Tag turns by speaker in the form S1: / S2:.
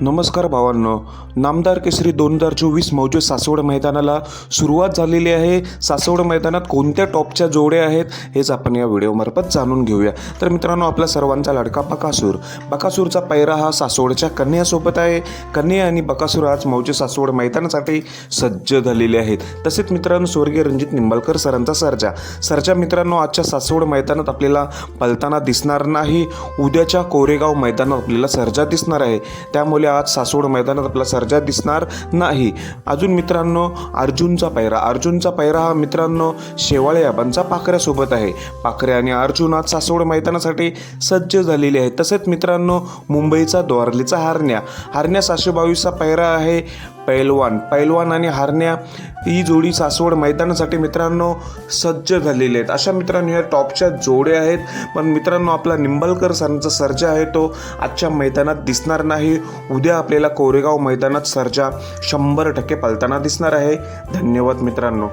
S1: नमस्कार भावांनो. नामदार केसरी दोन हजार चोवीस मौजे सासवड मैदानाला सुरुवात झालेली आहे. सासवड मैदानात कोणत्या टॉपच्या जोड्या आहेत हेच आपण या व्हिडिओमार्फत जाणून घेऊया. तर मित्रांनो आपला सर्वांचा लाडका बकासूर. बकासूरचा पैरा हा सासवडच्या कन्यासोबत आहे. कन्या आणि बकासूर आज मौजे सासवड मैदानासाठी सज्ज झालेले आहेत. तसेच मित्रांनो स्वर्गीय रणजित निंबाळकर सरांचा सर्जा. सरजा मित्रांनो आजच्या सासवड मैदानात आपल्याला पलताना दिसणार नाही. उद्याच्या कोरेगाव मैदानात आपल्याला सर्जा दिसणार आहे. त्यामुळे आज सासवड मैदानात आपला सर्जा दिसणार नाही. अजून मित्रांनो अर्जुनचा पैरा अर्जुनचा पैरा हा मित्रांनो शेवाळे आबांचा पाखऱ्यासोबत आहे. पाखरे आणि अर्जुन आज सासवड मैदानासाठी सज्ज झालेले आहे तसेच मित्रांनो मुंबईचा द्वारलीचा हारण्या. हारण्या सातशे बावीसचा पैरा आहे. पैलवान. पैलवान आणि हारण्या ही जोडी सासवड मैदानासाठी मित्रांनो सज्ज झालेली आहेत. अशा मित्रांनो ह्या टॉपच्या जोड्या आहेत. पण मित्रांनो आपला निंबलकर सरांचा सर्जा आहे तो आजच्या मैदानात दिसणार नाही. उद्या आपल्याला कोरेगाव मैदानात सर्जा शंभर टक्के पलताना दिसणार आहे. धन्यवाद मित्रांनो.